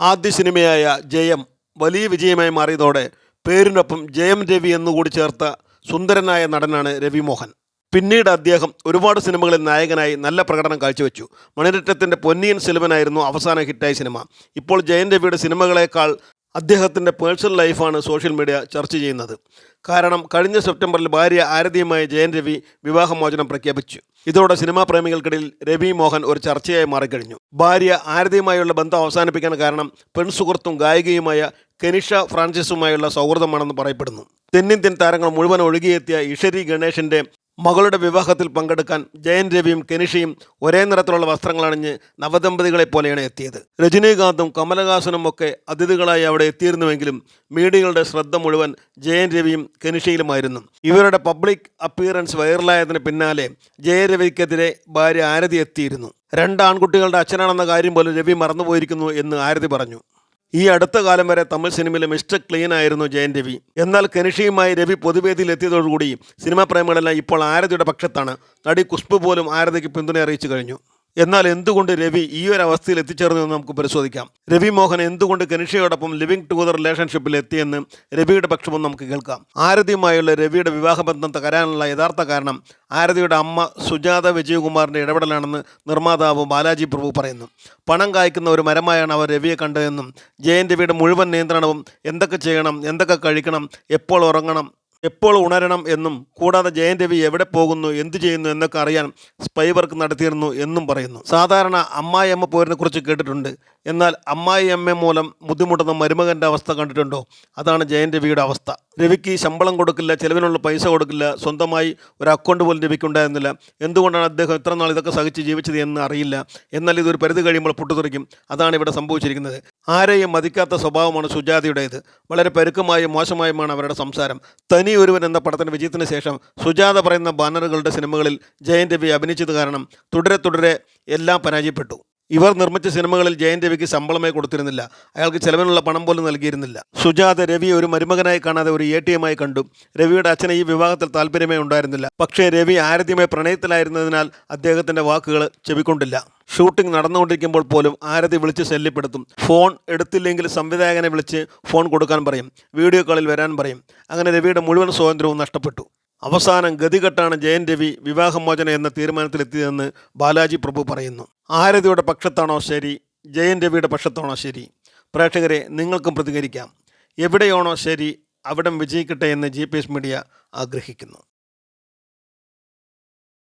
ആദ്യ സിനിമയായ ജയം വലിയ വിജയമായി മാറിയതോടെ പേരിനൊപ്പം ജയം രവി എന്നുകൂടി ചേർത്ത സുന്ദരനായ നടനാണ് രവിമോഹൻ. പിന്നീട് അദ്ദേഹം ഒരുപാട് സിനിമകളിൽ നായകനായി നല്ല പ്രകടനം കാഴ്ചവെച്ചു. മണിരറ്റത്തിന്റെ പൊന്നിയൻ സെൽവനായിരുന്നു അവസാന ഹിറ്റായ സിനിമ. ഇപ്പോൾ ജയൻ രവിയുടെ സിനിമകളേക്കാൾ അദ്ദേഹത്തിന്റെ പേഴ്സണൽ ലൈഫാണ് സോഷ്യൽ മീഡിയ ചർച്ച ചെയ്യുന്നത്. കാരണം കഴിഞ്ഞ സെപ്റ്റംബറിൽ ഭാര്യ ആരതിയുമായി ജയൻ രവി വിവാഹമോചനം പ്രഖ്യാപിച്ചു. ഇതോടെ സിനിമാ പ്രേമികൾക്കിടയിൽ രവി മോഹൻ ഒരു ചർച്ചയായി മാറിക്കഴിഞ്ഞു. ഭാര്യ ആരതിയുമായുള്ള ബന്ധം അവസാനിപ്പിക്കാൻ കാരണം പെൺസുഹൃത്തും ഗായികയുമായ കെനിഷ ഫ്രാൻസിസുമായുള്ള സൗഹൃദമാണെന്ന് പറയപ്പെടുന്നു. തെന്നിന്ത്യൻ താരങ്ങൾ മുഴുവൻ ഒഴുകിയെത്തിയ ഇഷരി ഗണേഷിന്റെ മകളുടെ വിവാഹത്തിൽ പങ്കെടുക്കാൻ ജയൻ രവിയും കെനിഷയും ഒരേ നിറത്തിലുള്ള വസ്ത്രങ്ങളണിഞ്ഞ് നവദമ്പതികളെ പോലെയാണ് എത്തിയത്. രജനീകാന്തും കമലഹാസനും ഒക്കെ അതിഥികളായി അവിടെ എത്തിയിരുന്നുവെങ്കിലും മീഡിയകളുടെ ശ്രദ്ധ മുഴുവൻ ജയൻ രവിയും കെനിഷയിലുമായിരുന്നു. ഇവരുടെ പബ്ലിക് അപ്പിയറൻസ് വൈറലായതിന് പിന്നാലെ ജയരവിക്കെതിരെ ഭാര്യ ആരതി എത്തിയിരുന്നു. രണ്ട് ആൺകുട്ടികളുടെ അച്ഛനാണെന്ന കാര്യം പോലും രവി മറന്നുപോയിരിക്കുന്നു എന്ന് ആരതി പറഞ്ഞു. ഈ അടുത്ത കാലം വരെ തമിഴ് സിനിമയിലെ മിസ്റ്റർ ക്ലീൻ ആയിരുന്നു ജയൻ രവി. എന്നാൽ കനിഷയുമായി രവി പൊതുവേദിയിൽ എത്തിയതോടുകൂടി സിനിമാ പ്രേമികളെല്ലാം ഇപ്പോൾ ആരതിയുടെ പക്ഷത്താണ്. നടി കുഷ്പു പോലും ആരതിക്ക് പിന്തുണ അറിയിച്ചു കഴിഞ്ഞു. എന്നാൽ എന്തുകൊണ്ട് രവി ഈ ഒരു അവസ്ഥയിൽ എത്തിച്ചേർന്നു എന്ന് നമുക്ക് പരിശോധിക്കാം. രവി മോഹൻ എന്തുകൊണ്ട് കനിഷയോടൊപ്പം ലിവിംഗ് ടുഗദർ റിലേഷൻഷിപ്പിൽ എത്തിയെന്ന് രവിയുടെ പക്ഷവും നമുക്ക് കേൾക്കാം. ആരതിയുമായുള്ള രവിയുടെ വിവാഹബന്ധം തകരാനുള്ള യഥാർത്ഥ കാരണം ആരതിയുടെ അമ്മ സുജാത വിജയകുമാറിന്റെ ഇടപെടലാണെന്ന് നിർമ്മാതാവ് ബാലാജി പ്രഭു പറയുന്നു. പണം കായ്ക്കുന്ന ഒരു മരമായാണ് അവർ രവിയെ കണ്ടതെന്നും ജയൻ രവിയുടെ മുഴുവൻ നിയന്ത്രണവും എന്തൊക്കെ ചെയ്യണം എന്തൊക്കെ കഴിക്കണം എപ്പോൾ ഉറങ്ങണം എപ്പോൾ ഉണരണം എന്നും കൂടാതെ ജയൻ രവി എവിടെ പോകുന്നു എന്തു ചെയ്യുന്നു എന്നൊക്കെ അറിയാൻ സ്പൈ വർക്ക് നടത്തിയിരുന്നു എന്നും പറയുന്നു. സാധാരണ അമ്മായിയമ്മ പോരിനെ കുറിച്ച് കേട്ടിട്ടുണ്ട്. എന്നാൽ അമ്മായിയമ്മ മൂലം ബുദ്ധിമുട്ടുന്ന മരുമകന്റെ അവസ്ഥ കണ്ടിട്ടുണ്ടോ? അതാണ് ജയൻ രവിയുടെ അവസ്ഥ. രവിക്ക് ശമ്പളം കൊടുക്കില്ല ചിലവിനുള്ള പൈസ കൊടുക്കില്ല സ്വന്തമായി ഒരു അക്കൗണ്ട് പോലും രവിക്ക് ഉണ്ടായിരുന്നില്ല എന്തുകൊണ്ടാണ് അദ്ദേഹം ഇത്ര നാൾ ഇതൊക്കെ സഹിച്ച് ജീവിച്ചത് എന്ന് അറിയില്ല. എന്നാൽ ഇതൊരു പരിധി കഴിയുമ്പോൾ പൊട്ടുതെറിക്കും അതാണ് ഇവിടെ സംഭവിച്ചിരിക്കുന്നത്. ആരെയും മതിക്കാത്ത സ്വഭാവമാണ് സുജാതയുടേത്. വളരെ പരുക്കമായും മോശമായുമാണ് അവരുടെ സംസാരം. തനി ഒരുവൻ എന്ന പടത്തിന് വിജയത്തിന് ശേഷം സുജാത പറയുന്ന ബാനറുകളുടെ സിനിമകളിൽ ജയൻ രവി അഭിനയിച്ചത് കാരണം തുടരെ തുടരെ എല്ലാം പരാജയപ്പെട്ടു. ഇവർ നിർമ്മിച്ച സിനിമകളിൽ ജയൻ രവിക്ക് ശമ്പളമേ കൊടുത്തിരുന്നില്ല. അയാൾക്ക് ചെലവിനുള്ള പണം പോലും നൽകിയിരുന്നില്ല. സുജാത രവി ഒരു മരുമകനായി കാണാതെ ഒരു എ ടി എമ്മായി കണ്ടു. രവിയുടെ അച്ഛന് ഈ വിവാഹത്തിൽ താല്പര്യമേ ഉണ്ടായിരുന്നില്ല. പക്ഷേ രവി ആരതിയുമായി പ്രണയത്തിലായിരുന്നതിനാൽ അദ്ദേഹത്തിന്റെ വാക്കുകൾ ചെവിക്കൊണ്ടില്ല. ഷൂട്ടിംഗ് നടന്നുകൊണ്ടിരിക്കുമ്പോൾ പോലും ആരതി വിളിച്ച് ശല്യപ്പെടുത്തും. ഫോൺ എടുത്തില്ലെങ്കിൽ സംവിധായകനെ വിളിച്ച് ഫോൺ കൊടുക്കാൻ പറയും. വീഡിയോ കോളിൽ വരാൻ പറയും. അങ്ങനെ രവിയുടെ മുഴുവൻ സ്വാതന്ത്ര്യവും നഷ്ടപ്പെട്ടു. അവസാനം ഗതികെട്ടാണ് ജയൻ രവി വിവാഹമോചനം എന്ന തീരുമാനത്തിലെത്തിയതെന്ന് ബാലാജി പ്രഭു പറയുന്നു. ആരതിയുടെ പക്ഷത്താണോ ശരി ജയൻ രവിയുടെ പക്ഷത്താണോ ശരി? പ്രേക്ഷകരെ നിങ്ങൾക്കും പ്രതികരിക്കാം. എവിടെയാണോ ശരി അവിടം വിജയിക്കട്ടെ എന്ന് ജി മീഡിയ ആഗ്രഹിക്കുന്നു.